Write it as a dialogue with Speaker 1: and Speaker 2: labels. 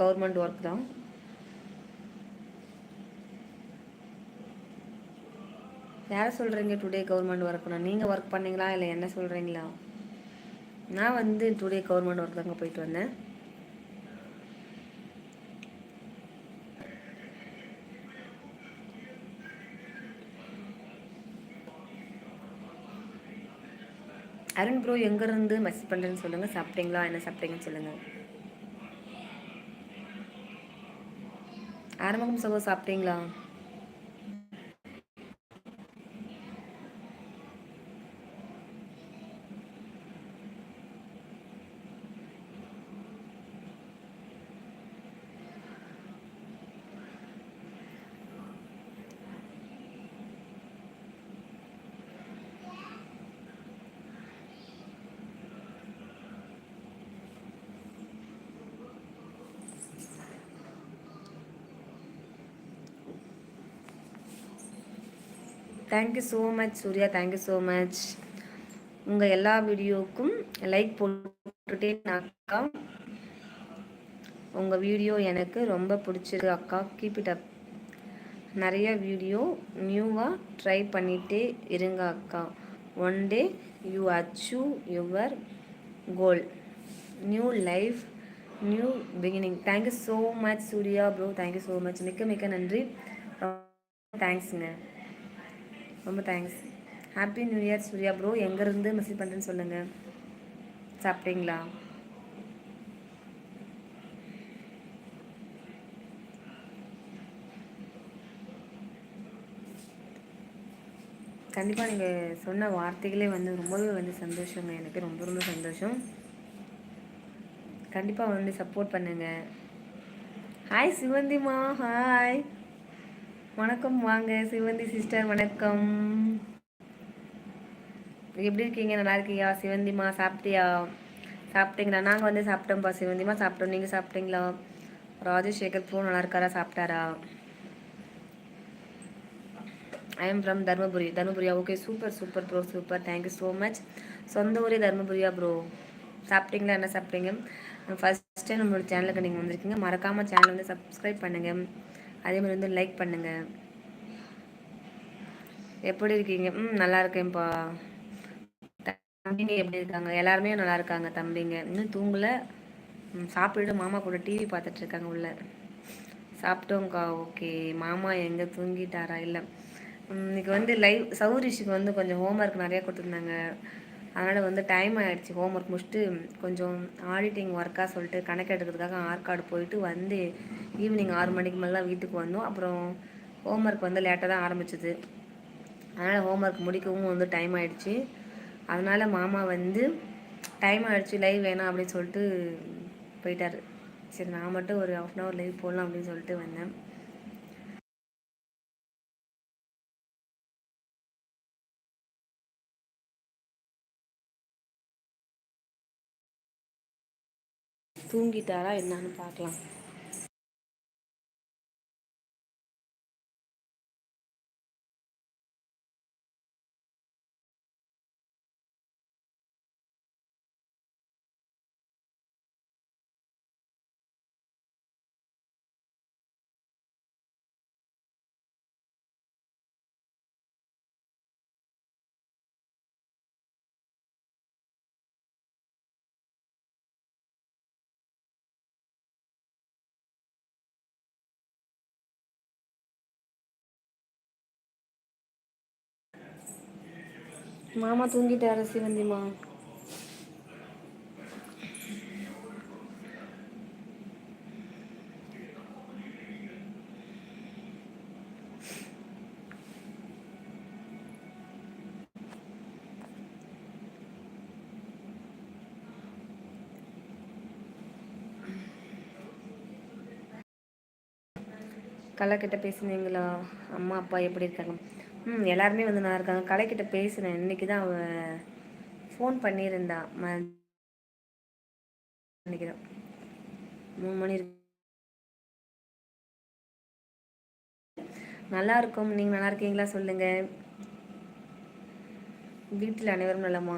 Speaker 1: Government work தான் யாரை சொல்கிறீங்க டுடே கவர்மெண்ட் ஒர்க் நான் நீங்கள் ஒர்க் பண்ணீங்களா இல்லை என்ன சொல்கிறீங்களா நான் வந்து டுடே கவர்மெண்ட் ஒர்க் தாங்க போயிட்டு வந்தேன். அருண் ப்ரோ எங்கேருந்து மெசேஜ் பண்ணுறேன்னு சொல்லுங்கள் சாப்பிட்டீங்களா? என்ன சாப்பிட்டீங்கன்னு சொல்லுங்கள் ஆரம்பம் சகோ சாப்பிட்டீங்களா? Thank you so much Surya thank you so much உங்கள் எல்லா வீடியோவுக்கும் லைக் போட்டுட்டேன் அக்கா. உங்கள் வீடியோ எனக்கு ரொம்ப பிடிச்சிருக்கு அக்கா. கீப் இட் அப் நிறைய வீடியோ நியூவாக ட்ரை பண்ணிகிட்டே இருங்க அக்கா. One day you achieve your goal new life new beginning thank you so much Surya bro thank you so much மிக்க மிக்க நன்றி. தேங்க்ஸுங்க ரொம்ப thanks happy new year Surya bro எங்கேருந்து மெசேஜ் பண்ணுறேன்னு சொல்லுங்கள் சாப்பிட்டீங்களா? கண்டிப்பாக நீங்கள் சொன்ன வார்த்தைகளே வந்து ரொம்பவே வந்து சந்தோஷங்க. எனக்கு ரொம்ப ரொம்ப சந்தோஷம். கண்டிப்பாக வந்து சப்போர்ட் பண்ணுங்கள் ஹாய் சிவந்திமா ஹாய் வணக்கம் வாங்க சிவந்தி சிஸ்டர் வணக்கம். எப்படி இருக்கீங்க? நல்லா இருக்கீங்களா சிவந்திமா சாப்பிட்டியா? சாப்பிட்டீங்களா? நாங்கள் வந்து சாப்பிட்டோம்ப்பா சிவந்திமா சாப்பிட்டோம். நீங்கள் சாப்பிட்டீங்களா? ராஜசேகர் ப்ரோ நல்லா இருக்காரா? சாப்பிட்டாரா? I am from Dharmapuri. தர்மபுரியா? Okay super super bro super thank you so much சொந்த ஊரே தர்மபுரியா ப்ரோ சாப்பிட்டீங்களா? என்ன சாப்பிட்டீங்க? ஃபஸ்ட் டைம் நம்மளோட சேனலுக்கு நீங்கள் வந்திருக்கீங்க. மறக்காமல் சேனல் வந்து சப்ஸ்கிரைப் பண்ணுங்கள் அதே மாதிரி வந்து லைக் பண்ணுங்க. எப்படி இருக்கீங்க? ம் நல்லா இருக்கேன்ப்பா. தம்பிங்க எப்படி இருக்காங்க? எல்லாருமே நல்லா இருக்காங்க தம்பிங்க. இன்னும் தூங்கலை. சாப்பிட்டு மாமா கூட டிவி பார்த்துட்டு இருக்காங்க உள்ள. சாப்பிட்டோங்க்கா ஓகே மாமா எங்கே தூங்கிட்டாரா? இல்லை. இன்னைக்கு வந்து லைவ் சௌரிஷுக்கு வந்து கொஞ்சம் ஹோம்ஒர்க் நிறையா கொடுத்துருந்தாங்க. அதனால் வந்து டைம் ஆகிடுச்சு ஹோம் ஒர்க் முடிச்சுட்டு கொஞ்சம் ஆடிட்டிங் ஒர்க்காக சொல்லிட்டு கணக்கு எடுக்கிறதுக்காக ஆற்காடு போயிட்டு வந்து ஈவினிங் ஆறு மணிக்கு மேலே வீட்டுக்கு வந்தோம். அப்புறம் ஹோம் ஒர்க் வந்து லேட்டாக தான் ஆரம்பிச்சிது. அதனால் ஹோம் ஒர்க் முடிக்கவும் வந்து டைம் ஆகிடுச்சு அதனால் மாமா வந்து டைம் ஆகிடுச்சு லைவ் வேணாம் அப்படின்னு சொல்லிட்டு போயிட்டார். சரி நான் மட்டும் ஒரு ஆஃப் அன் ஹவர் லைவ் போடலாம் அப்படின்னு சொல்லிட்டு வந்தேன். தூங்கிட்டாரா என்னான்னு பார்க்கலாம். மாமா தூங்கிட்டாரு சிவந்திமா கலக்கிட்ட பேசுனீங்களா? அம்மா அப்பா எப்படி இருக்காங்க? ம் எல்லாருமே வந்து நல்லா இருக்காங்க கலைக்கிட்ட பேசினேன். இன்னைக்கு தான் அவள் ஃபோன் பண்ணியிருந்தா நினைக்கிறேன். மூணு மணி நல்லா இருக்கும் நீங்கள் நல்லா இருக்கீங்களா சொல்லுங்கள் வீட்டில் அனைவரும் நல்லமா